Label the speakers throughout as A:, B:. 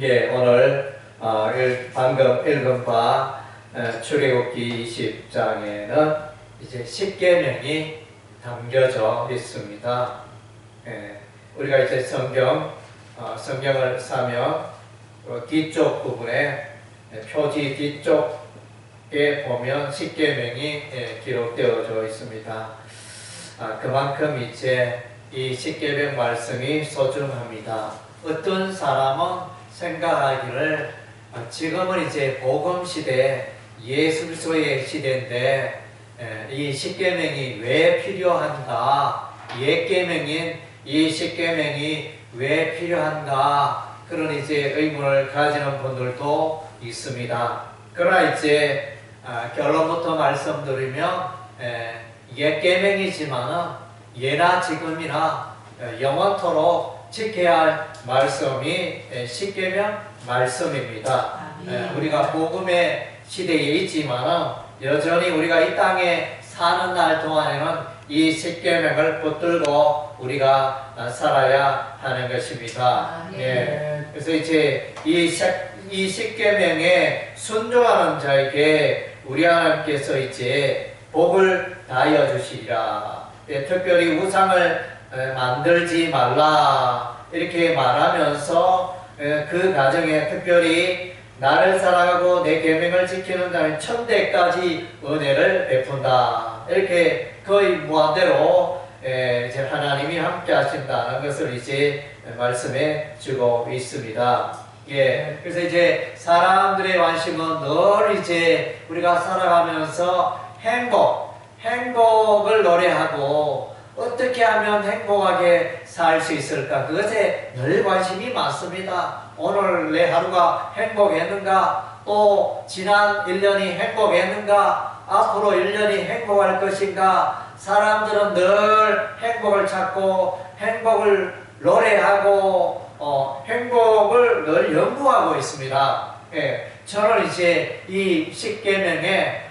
A: 예, 오늘 어, 일- 방금 읽은 바 어, 출애굽기 20장에는 이제 10계명이 담겨져 있습니다. 예, 우리가 이제 성경 어, 성경을 사면 어, 뒤쪽 부분에 예, 표지 뒤쪽에 보면 10계명이 예, 기록되어져 있습니다. 아, 그만큼 이제 이 10계명 말씀이 소중합니다. 어떤 사람은 생각하기를 아, 지금은 이제 복음 시대, 예수 그리스도의 시대인데 에, 이 십계명이 왜 필요한가? 옛 계명인 이 십계명이 왜 필요한가? 그런 이제 의문을 가지는 분들도 있습니다. 그러나 이제 아, 결론부터 말씀드리면 에, 옛 계명이지만은 예나 지금이나 에, 영원토록 지켜야 할 말씀이 에, 십계명 말씀입니다. 에, 우리가 복음의 시대에 있지만은 여전히 우리가 이 땅에 사는 날 동안에는 이 십계명을 붙들고 우리가 아, 살아야 하는 것입니다.
B: 아, 예.
A: 예. 그래서 이제 이, 십- 이 십계명에 순종하는 자에게 우리 하나님께서 이제 복을 다하여 주시리라. 예, 특별히 우상을 에, 만들지 말라 이렇게 말하면서 에, 그 가정에 특별히 나를 사랑하고 내 계명을 지키는 자는 천대까지 은혜를 베푼다. 이렇게 거의 무한대로 에, 이제 하나님이 함께 하신다는 것을 이제 말씀해 주고 있습니다. 예, 그래서 이제 사람들의 관심은 늘 이제 우리가 살아가면서 행복, 행복을 노래하고 어떻게 하면 행복하게 살 수 있을까? 그것에 늘 관심이 많습니다. 오늘 내 하루가 행복했는가? 또 지난 1년이 행복했는가? 앞으로 1년이 행복할 것인가? 사람들은 늘 행복을 찾고 행복을 노래하고 어, 행복을 늘 연구하고 있습니다. 예, 저는 이제 이 십계명에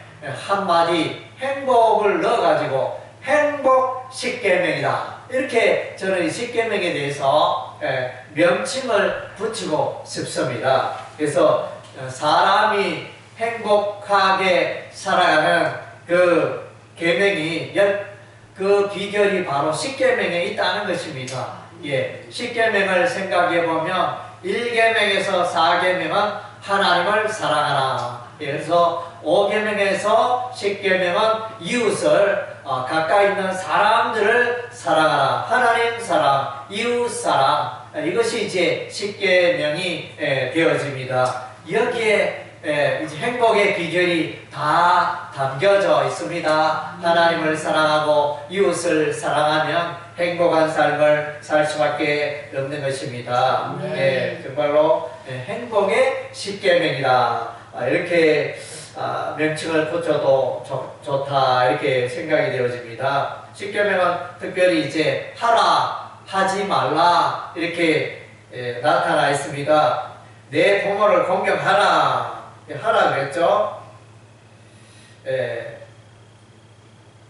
A: 한마디 행복을 넣어가지고 행복 십계명이다. 이렇게 저는 이 십계명에 대해서 예, 명칭을 붙이고 싶습니다. 그래서 어, 사람이 행복하게 살아가는 그 계명이 열- 그 비결이 바로 십계명에 있다는 것입니다. 예, 십계명을 생각해 보면 1계명에서 4계명은 하나님을 사랑하라. 예, 그래서 5계명에서 10계명은 이웃을 어, 가까이 있는 사람들을 사랑하라. 하나님 사랑, 이웃 사랑. 어, 이것이 이제 10계명이 되어집니다. 여기에 예, 이제 행복의 비결이 다 담겨져 있습니다. 하나님을 사랑하고 이웃을 사랑하면 행복한 삶을 살 수밖에 없는 것입니다.
B: 네.
A: 예, 정말로 예, 행복의 십계명이다. 아, 이렇게 아, 명칭을 붙여도 좋, 좋다 이렇게 생각이 되어집니다. 십계명은 특별히 이제 하라, 하지 말라 이렇게 예, 나타나 있습니다. 내 부모를 공경하라. 하라 그랬죠. 예.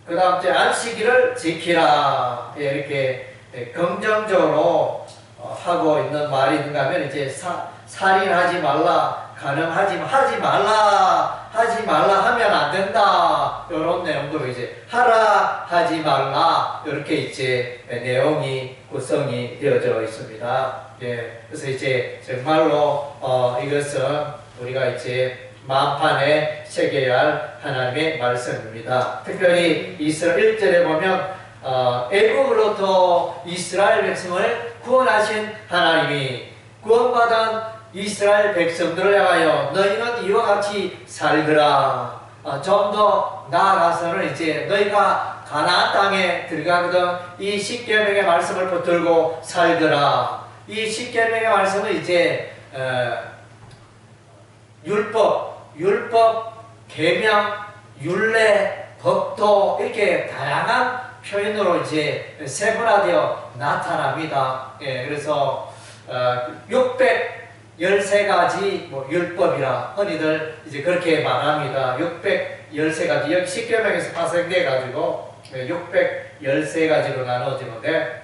A: 그 다음 째 안식일을 지키라. 예, 이렇게 예, 긍정적으로 어, 하고 있는 말이 있는가 하면 이제 사, 살인하지 말라. 가능하지 하지 말라. 하지 말라 하면 안 된다. 이런 내용도 이제 하라 하지 말라. 이렇게 이제 내용이 구성이 되어져 있습니다. 예. 그래서 이제 정말로 어, 이것은 우리가 이제 만판에 새겨야 할 하나님의 말씀입니다. 특별히 이스라엘 1절에 보면 어, 애굽으로부터 이스라엘 백성을 구원하신 하나님이 구원받은 이스라엘 백성들을 향하여 너희는 이와 같이 살거라. 어, 좀더 나아가서는 이제 너희가 가나안 땅에 들어가거든 이 십계명의 말씀을 붙들고 살거라. 이 십계명의 말씀은 이제 어, 율법, 율법, 계명, 율례, 법도 이렇게 다양한 표현으로 이제 세분화되어 나타납니다. 예, 그래서 어, 613가지 뭐 율법이라 흔히들 이제 그렇게 말합니다. 613가지 여기 십계명에서 파생돼 가지고 613가지로 나눠지는데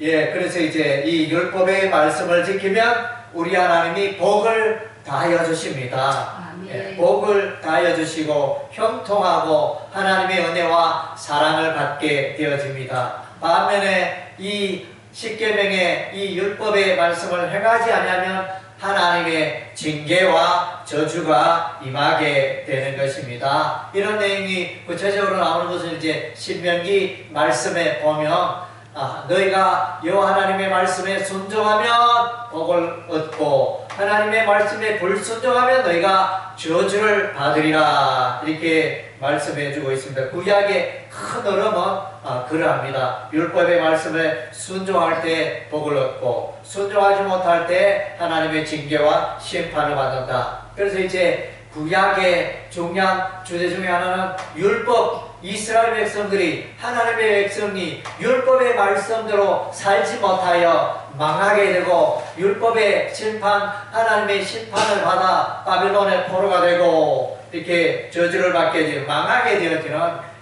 A: 예, 그래서 이제 이 율법의 말씀을 지키면 우리 하나님이 복을 다하여 주십니다. 예, 복을 다하여 주시고 형통하고 하나님의 은혜와 사랑을 받게 되어집니다. 반면에 이 십계명의 이 율법의 말씀을 행하지 않으면 하나님의 징계와 저주가 임하게 되는 것입니다. 이런 내용이 구체적으로 나오는 것을 이제 신명기 말씀에 보면 아, 너희가 여호와 하나님의 말씀에 순종하면 복을 얻고 하나님의 말씀에 불순종하면 너희가 저주를 받으리라 이렇게 말씀해 주고 있습니다. 구약의 큰 흐름은 아, 그러합니다. 율법의 말씀에 순종할 때 복을 얻고 순종하지 못할 때 하나님의 징계와 심판을 받는다. 그래서 이제 구약의 중요한 주제 중에 하나는 율법 이스라엘 백성들이 하나님의 백성이 율법의 말씀대로 살지 못하여 망하게 되고 율법의 심판 하나님의 심판을 받아 바빌론의 포로가 되고 이렇게 저주를 받게 되고 망하게 되어지는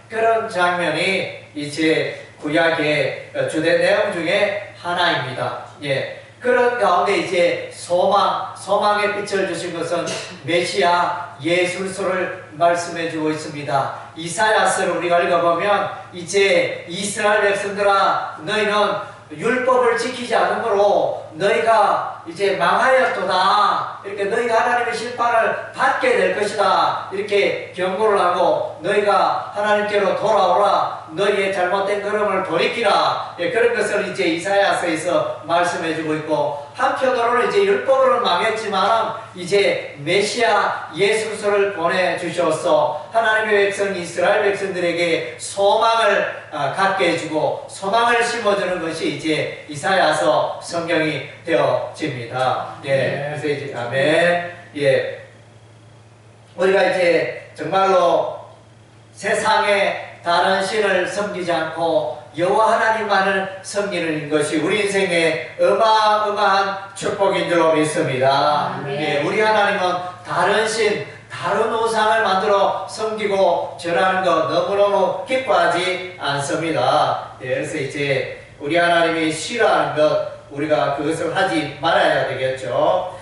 A: 그런 장면이 이제 구약의 주된 내용 중에 하나입니다. 예. 그런 가운데 이제 소망, 소망의 빛을 주신 것은 메시아 예술서를 말씀해 주고 있습니다. 이사야서를 우리가 읽어보면 이제 이스라엘 백성들아 너희는 율법을 지키지 않으므로 너희가 이제 망하였도다. 이렇게 너희가 하나님의 심판을 받게 될 것이다. 이렇게 경고를 하고 너희가 하나님께로 돌아오라. 너희의 잘못된 걸음을 돌이키라. 예, 그런 것을 이제 이사야서에서 말씀해 주고 있고 한편으로는 이제 율법으로는 망했지만 이제 메시아 예수서를 보내주셔서 하나님의 백성 이스라엘 백성들에게 소망을 아, 갖게 해주고 소망을 심어주는 것이 이제 이사야서 성경이 되어집니다. 예, 그래서 이제 아멘. 예, 우리가 이제 정말로 세상에 다른 신을 섬기지 않고 여호와 하나님만을 섬기는 것이 우리 인생의 어마어마한 축복인 줄 믿습니다.
B: 아멘.
A: 예, 우리 하나님은 다른 신, 다른 우상을 만들어 섬기고 절하는 것 너무너무 기뻐하지 않습니다. 예, 그래서 이제 우리 하나님이 싫어하는 것 우리가 그것을 하지 말아야 되겠죠.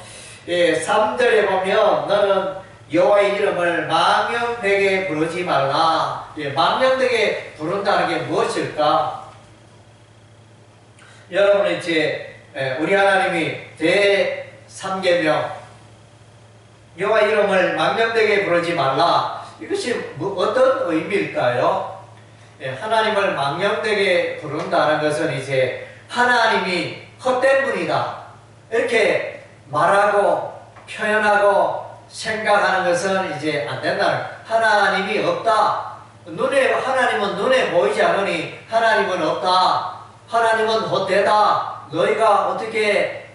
A: 예, 3절에 보면 너는 여호와의 이름을 망령되게 부르지 말라. 예, 망령되게 부른다는 게 무엇일까? 여러분 이제 예, 우리 하나님이 대 3계명 여호와 이름을 망령되게 부르지 말라. 이것이 뭐, 어떤 의미일까요? 예, 하나님을 망령되게 부른다는 것은 이제 하나님이 헛된 분이다. 이렇게 말하고 표현하고 생각하는 것은 이제 안 된다는 하나님이 없다. 눈에 하나님은 눈에 보이지 않으니 하나님은 없다. 하나님은 헛되다. 너희가 어떻게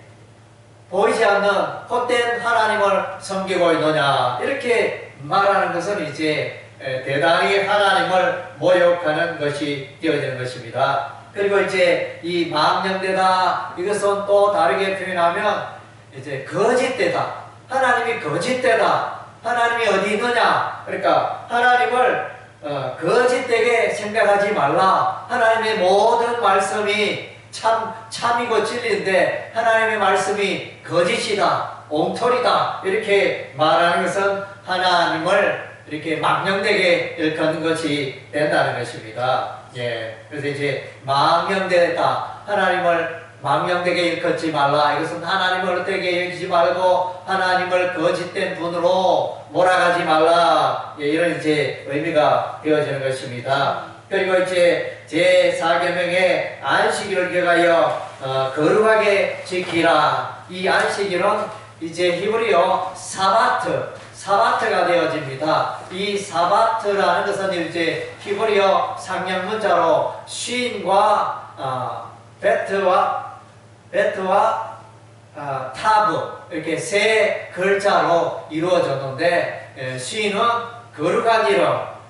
A: 보이지 않는 헛된 하나님을 섬기고 있느냐 이렇게 말하는 것은 이제 에, 대단히 하나님을 모욕하는 것이 되어지는 것입니다. 그리고 이제 이 망령되다 이것은 또 다르게 표현하면 이제 거짓되다 하나님이 거짓되다. 하나님이 어디 있느냐? 그러니까 하나님을 어, 거짓되게 생각하지 말라. 하나님의 모든 말씀이 참 참이고 진리인데 하나님의 말씀이 거짓이다, 옹토리다. 이렇게 말하는 것은 하나님을 이렇게 망령되게 일컫는 것이 된다는 것입니다. 예, 그래서 이제 망령되다. 하나님을 망령되게 일컫지 말라. 이것은 하나님을 어떻게 여기지 말고 하나님을 거짓된 분으로 몰아가지 말라. 예, 이런 이제 의미가 되어지는 것입니다. 그리고 이제 제 4계명의 안식일을 기억하여 어, 거룩하게 지키라. 이 안식일은 이제 히브리어 사바트, 사바트가 되어집니다. 이 사바트라는 것은 이제 히브리어 상형 문자로 쉰과 어, 베트와 베트와 아, 타브 이렇게 세 글자로 이루어졌는데 에, 쉰은 거룩한 이름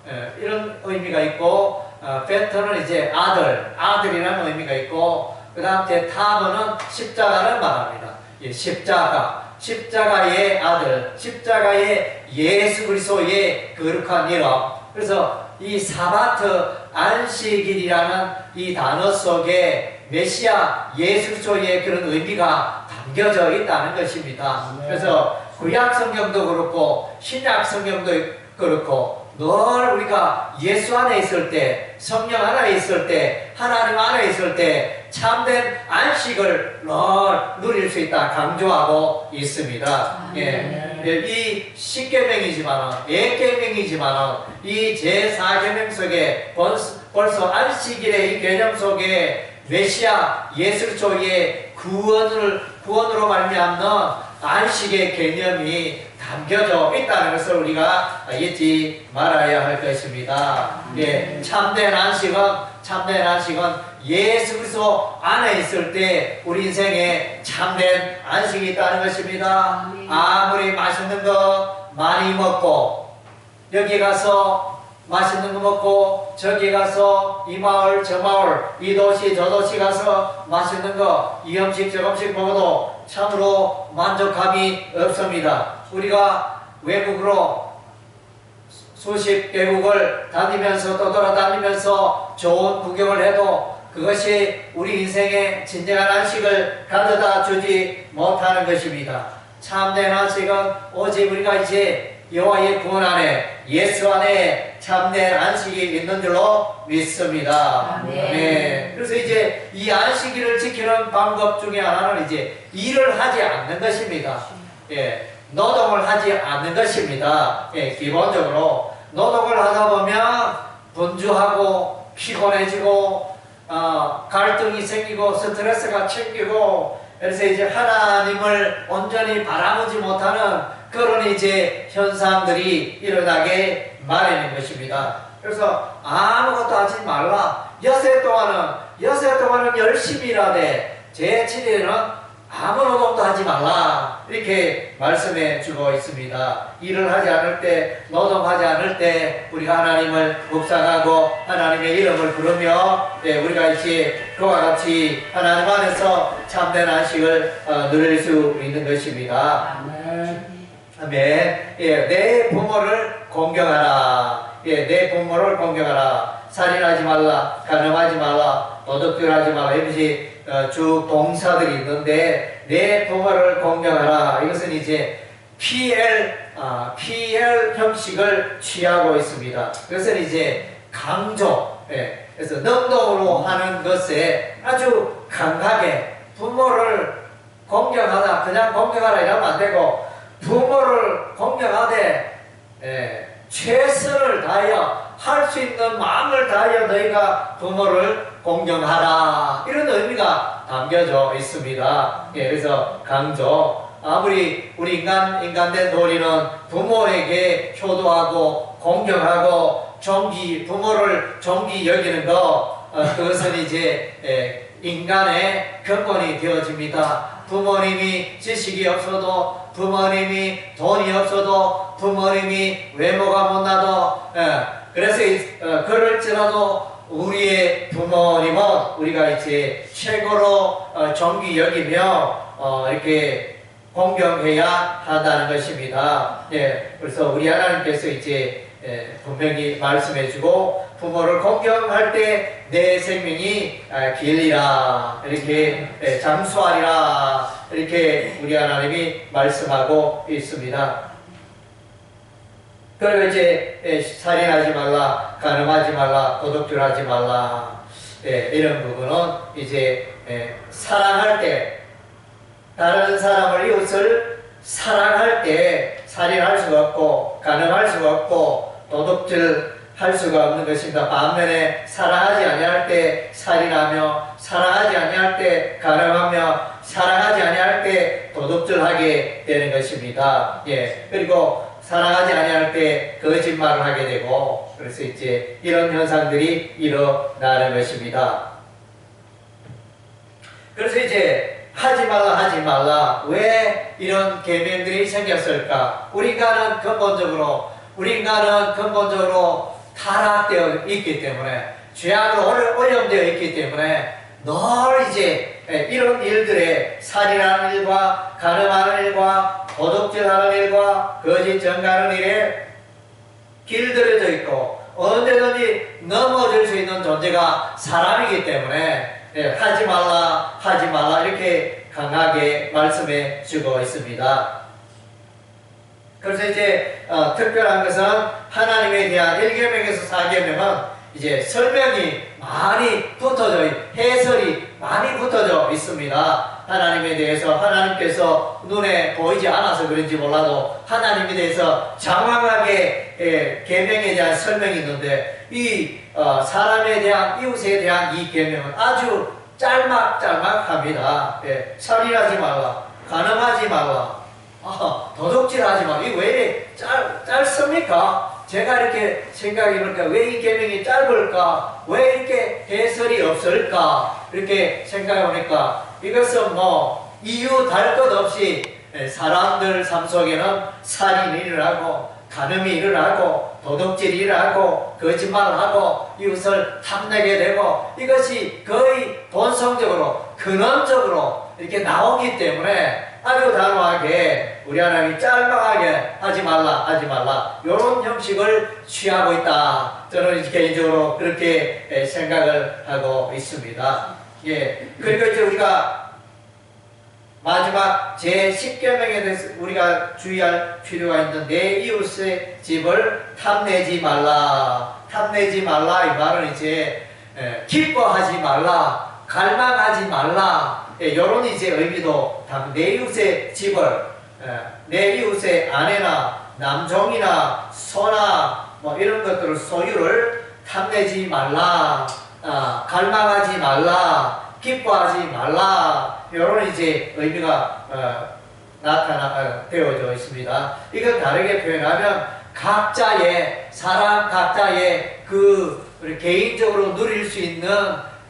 A: 에, 이런 의미가 있고 어, 베트는 이제 아들 아들이라는 의미가 있고 그 다음 제 타브는 십자가를 말합니다. 예, 십자가 십자가의 아들 십자가의 예수 그리스도의 거룩한 이름 그래서 이 사바트 안식일이라는 이 단어 속에 메시아 예수 그리스도의 그런 의미가 담겨져 있다는 것입니다.
B: 네.
A: 그래서 구약 성경도 그렇고 신약 성경도 그렇고 늘 우리가 예수 안에 있을 때 성령 안에 있을 때 하나님 안에 있을 때 참된 안식을 늘 누릴 수 있다 강조하고 있습니다. 예. 예, 이 십계명이지만은 예계명이지만은 이 제4계명 속에 벌써 안식일의 이 개념 속에 메시아 예수 그리스도의 구원을 구원으로 말미암는 안식의 개념이 담겨져 있다는 것을 우리가 잊지 말아야 할 것입니다. 예, 참된 안식은 참된 안식은 예수 그리스도 안에 있을 때 우리 인생에 참된 안식이 있다는 것입니다. 아무리 맛있는 거 많이 먹고 여기 가서 맛있는 거 먹고 저기 가서 이 마을 저 마을 이 도시 저 도시 가서 맛있는 거 이 음식 저 음식 먹어도 참으로 만족감이 없습니다. 우리가 외국으로 수십 개국을 다니면서 떠돌아다니면서 좋은 구경을 해도 그것이 우리 인생의 진정한 안식을 가져다 주지 못하는 것입니다. 참된 안식은 오직 우리가 이제 여호와의 구원 안에 예수 안에 참된 안식이 있는 줄로 믿습니다.
C: 아멘.
A: 네. 그래서 이제 이 안식일을 지키는 방법 중에 하나는 이제 일을 하지 않는 것입니다. 예, 노동을 하지 않는 것입니다. 예, 기본적으로 노동을 하다 보면 분주하고 피곤해지고 어, 갈등이 생기고 스트레스가 챙기고 그래서 이제 하나님을 온전히 바라보지 못하는 그런 이제 현상들이 일어나게 마련인 것입니다. 그래서 아무것도 하지 말라. 여세 동안은 여세 동안은 열심히 일하되 제7일에는 아무 노동도 하지 말라 이렇게 말씀해 주고 있습니다. 일을 하지 않을 때 노동하지 않을 때 우리가 하나님을 묵상하고 하나님의 이름을 부르며 예, 우리가 이제 그와 같이 하나님 안에서 참된 안식을 어, 누릴 수 있는 것입니다.
B: 아멘.
A: 아멘. 예, 내 부모를 공경하라. 예, 내 부모를 공경하라. 살인하지 말라. 가늠하지 말라. 도둑질하지 말라. 이것이 어, 주 동사들이 있는데 내 부모를 공경하라. 이것은 이제 PL 아, PL 형식을 취하고 있습니다. 그것은 이제 강조. 예, 그래서 능동으로 하는 것에 아주 강하게 부모를 공경하다. 그냥 공경하라 이러면 안 되고 부모를 공경하되 예, 최선을 다하여 할 수 있는 마음을 다하여 너희가 부모를 공경하라 이런 의미가 담겨져 있습니다. 예, 그래서 강조 아무리 우리 인간 인간된 도리는 부모에게 효도하고 공경하고 존귀 부모를 존귀 여기는 거 어, 그것은 이제 예, 인간의 근본이 되어집니다. 부모님이 지식이 없어도 부모님이 돈이 없어도 부모님이 외모가 못나도 예, 그래서 이- 어, 그럴지라도 우리의 부모님은 우리가 이제 최고로 어, 존귀 여기며 어, 이렇게 공경해야 한다는 것입니다. 예, 그래서 우리 하나님께서 이제 예, 분명히 말씀해주고 부모를 공경할 때 내 생명이 아, 길리라 이렇게 예, 장수하리라 이렇게 우리 하나님이 말씀하고 있습니다. 그리고 이제 예, 살인하지 말라, 가늠하지 말라, 도둑질하지 말라 예, 이런 부분은 이제 예, 사랑할 때 다른 사람을 이웃을 사랑할 때 살인할 수가 없고 가늠할 수가 없고 도둑질 할 수가 없는 것입니다. 반면에 사랑하지 아니할 때 살인하며 사랑하지 아니할 때 가늠하며 사랑하지 아니할 때 도둑질하게 되는 것입니다. 예 그리고 사랑하지 아니할 때 거짓말을 하게 되고 그래서 이제 이런 현상들이 일어나는 것입니다. 그래서 이제 하지 말라 하지 말라 왜 이런 계명들이 생겼을까? 우리 인간은 근본적으로 우리 인간은 근본적으로 타락되어 있기 때문에 죄악으로 오염되어 있기 때문에 늘 이제 예, 이런 일들에 살인하는 일과 가늠하는 일과 도둑질하는 일과 거짓 증가하는 일에 길들여져 있고 언제든지 넘어질 수 있는 존재가 사람이기 때문에 예, 하지 말라, 하지 말라 이렇게 강하게 말씀해 주고 있습니다. 그래서 이제 어, 특별한 것은 하나님에 대한 1계명에서 4계명은 이제 설명이 많이 붙어져 있, 해설이 많이 붙어져 있습니다. 하나님에 대해서 하나님께서 눈에 보이지 않아서 그런지 몰라도 하나님에 대해서 장황하게 예, 계명에 대한 설명이 있는데 이 어, 사람에 대한 이웃에 대한 이 계명은 아주 짤막짤막합니다. 예, 살인하지 말라, 가늠하지 말라, 아, 도둑질하지 마. 이게 왜 이래 짧, 짧습니까? 제가 이렇게 생각해 보니까 왜이 계명이 짧을까? 왜 이렇게 해설이 없을까? 이렇게 생각해 보니까 이것은 뭐 이유 달 것 없이 사람들 삶 속에는 살인이 일어나고 간음이 일어나고 도둑질이 일어나고 거짓말하고 이웃을 탐내게 되고 이것이 거의 본성적으로 근원적으로 이렇게 나오기 때문에 아주 단호하게 우리 하나님이 짤막하게 하지 말라 하지 말라. 이런 형식을 취하고 있다. 저는 개인적으로 그렇게 생각을 하고 있습니다. 예. 그리고 이제 우리가 마지막 제 10계명에 대해서 우리가 주의할 필요가 있는 내 이웃의 집을 탐내지 말라. 탐내지 말라. 이 말은 이제 기뻐하지 말라. 갈망하지 말라. 이런 이제 의미도 내 이웃의 집을 내 이웃의 아내나 남종이나 소나 뭐 이런 것들을 소유를 탐내지 말라 아, 갈망하지 말라 기뻐하지 말라 이런 이제 의미가 어, 나타나 어, 되어져 있습니다. 이건 다르게 표현하면 각자의 사람 각자의 그 개인적으로 누릴 수 있는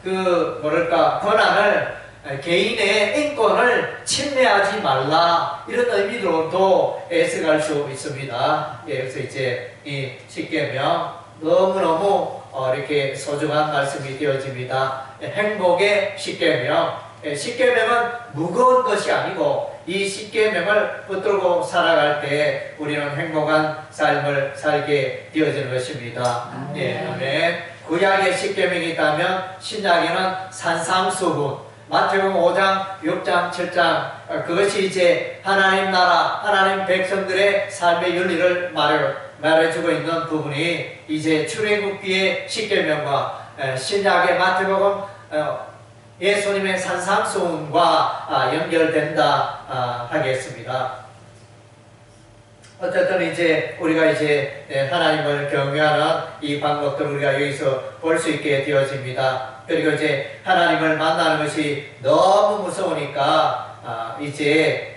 A: 그 뭐랄까 권한을 개인의 인권을 침해하지 말라 이런 의미로도 애써갈 수 있습니다. 예, 그래서 이제 이 십계명 너무너무 어, 이렇게 소중한 말씀이 되어집니다. 행복의 십계명 예, 십계명은 무거운 것이 아니고 이 십계명을 붙들고 살아갈 때 우리는 행복한 삶을 살게 되어지는 것입니다. 예, 아멘. 구약의 십계명이 있다면 신약에는 산상수훈 마태복음 5장, 6장, 7장 그것이 이제 하나님 나라, 하나님 백성들의 삶의 윤리를 말해, 말해주고 있는 부분이 이제 출애굽기의 십계명과 신약의 마태복음 어, 예수님의 산상수훈과 아, 연결된다 아, 하겠습니다. 어쨌든 이제 우리가 이제 하나님을 경외하는 이 방법들을 우리가 여기서 볼 수 있게 되어집니다. 그리고 이제 하나님을 만나는 것이 너무 무서우니까 아, 이제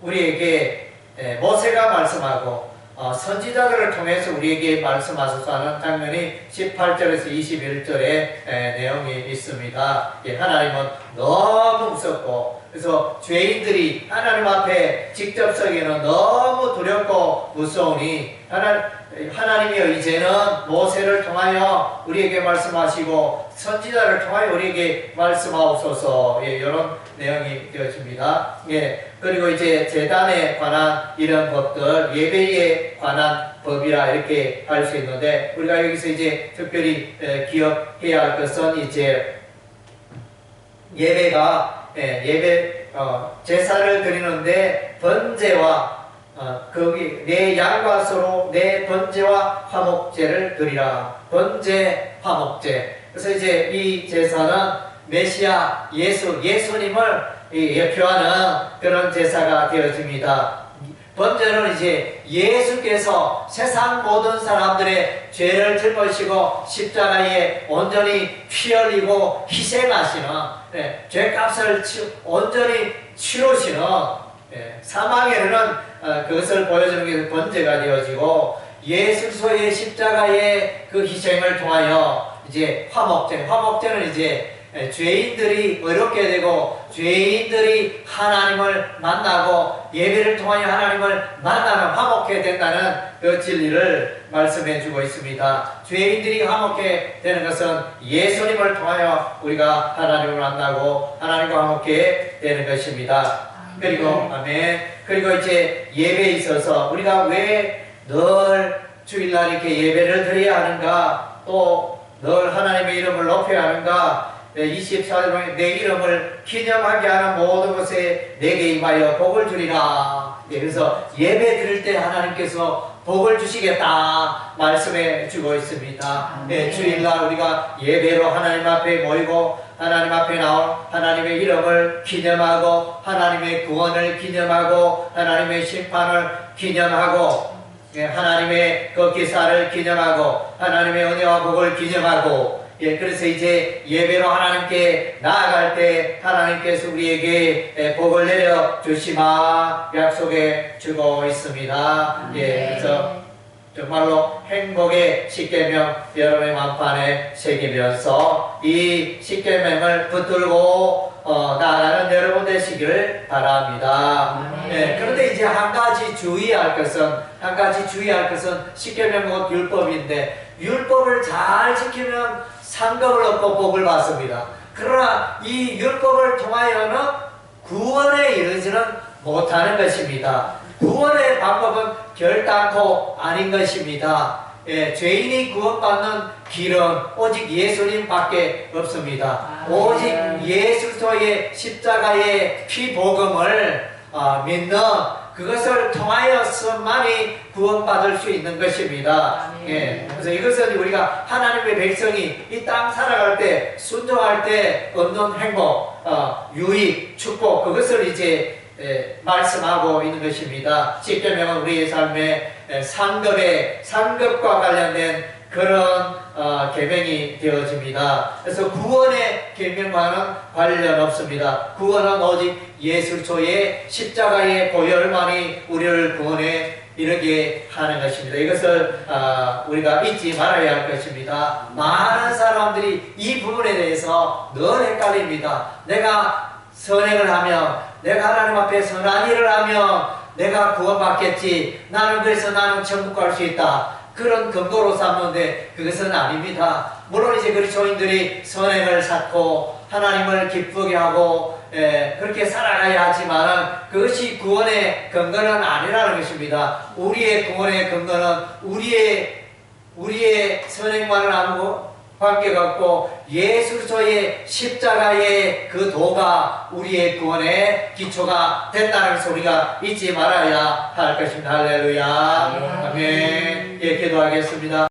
A: 우리에게 모세가 말씀하고 어, 선지자들을 통해서 우리에게 말씀하셔서 하는 장면이 18절에서 21절의 내용이 있습니다. 예, 하나님은 너무 무섭고 그래서 죄인들이 하나님 앞에 직접 서기는 너무 두렵고 무서우니 하나님 하나님이여 이제는 모세를 통하여 우리에게 말씀하시고 선지자를 통하여 우리에게 말씀하옵소서 예, 이런 내용이 되어집니다. 예, 그리고 이제 재단에 관한 이런 법들 예배에 관한 법이라 이렇게 할 수 있는데 우리가 여기서 이제 특별히 기억해야 할 것은 이제 예배가 예, 예배 어, 제사를 드리는데 번제와 어, 거기 내 양과 서로 내 번제와 화목제를 드리라. 번제, 화목제. 그래서 이제 이 제사는 메시아 예수 예수님을 예표하는 그런 제사가 되어집니다. 번제는 이제 예수께서 세상 모든 사람들의 죄를 짊어지고 십자가에 온전히 피 흘리고 희생하시는 네, 죄값을 온전히 치르시는 네, 사망에는 어, 그것을 보여주는 게 번제가 되어지고 예수 그리스도의 십자가의 그 희생을 통하여 이제 화목제, 화목제는 이제 죄인들이 어렵게 되고 죄인들이 하나님을 만나고 예배를 통하여 하나님을 만나면 화목해 된다는 그 진리를 말씀해 주고 있습니다. 죄인들이 화목해 되는 것은 예수님을 통하여 우리가 하나님을 만나고 하나님과 화목해 되는 것입니다. 그리고 아멘. 그리고 이제 예배에 있어서 우리가 왜 늘 주일날 이렇게 예배를 드려야 하는가? 또 늘 하나님의 이름을 높여야 하는가? 24절 내 이름을 기념하게 하는 모든 것에 내게 임하여 복을 주리라. 예, 그래서 예배 드릴 때 하나님께서 복을 주시겠다 말씀해 주고 있습니다. 예, 주일날 우리가 예배로 하나님 앞에 모이고 하나님 앞에 나온 하나님의 이름을 기념하고 하나님의 구원을 기념하고 하나님의 심판을 기념하고 예, 하나님의 그 기사를 기념하고 하나님의 은혜와 복을 기념하고 예, 그래서 이제 예배로 하나님께 나아갈 때 하나님께서 우리에게 예, 복을 내려 주시마 약속해 주고 있습니다. 예, 그래서 정말로 행복의 십계명 여러분의 만판에 새기면서 이 십계명을 붙들고 어, 나아가는 여러분 되시기를 바랍니다.
B: 아멘.
A: 예, 그런데 이제 한 가지 주의할 것은 한 가지 주의할 것은 십계명은 율법인데 율법을 잘 지키면 상급을 얻고 복을 받습니다. 그러나 이 율법을 통하여는 구원에 이르지는 못하는 것입니다. 구원의 방법은 결단코 아닌 것입니다. 예, 죄인이 구원받는 길은 오직 예수님밖에 없습니다. 오직 예수의 십자가의 피복음을 아, 믿는 그것을 통하여서만이 구원받을 수 있는 것입니다. 예, 그래서 이것은 우리가 하나님의 백성이 이 땅 살아갈 때 순종할 때 얻는 행복, 어, 유익, 축복 그것을 이제 예, 말씀하고 있는 것입니다. 십계명은 우리의 삶의 예, 상급의 상급과 관련된 그런 어, 계명이 되어집니다. 그래서 구원의 계명과는 관련 없습니다. 구원은 오직 예수초의 십자가의 보혈만이 우리를 구원에 이르게 하는 것입니다. 이것을 아, 우리가 잊지 말아야 할 것입니다. 많은 사람들이 이 부분에 대해서 늘 헷갈립니다. 내가 선행을 하면 내가 하나님 앞에 선한 일을 하면 내가 구원받겠지. 나는 그래서 나는 천국 갈 수 있다. 그런 근거로 삼는데 그것은 아닙니다. 물론 이제 그리스도인들이 선행을 쌓고 하나님을 기쁘게 하고 예, 그렇게 살아가야 하지만 그것이 구원의 근거는 아니라는 것입니다. 우리의 구원의 근거는 우리의 우리의 선행만은 아무 관계가 없고 예수 그리스도의 십자가의 그 도가 우리의 구원의 기초가 됐다는 소리가 잊지 말아야 할 것입니다. 할렐루야. 아멘. 예, 기도하겠습니다.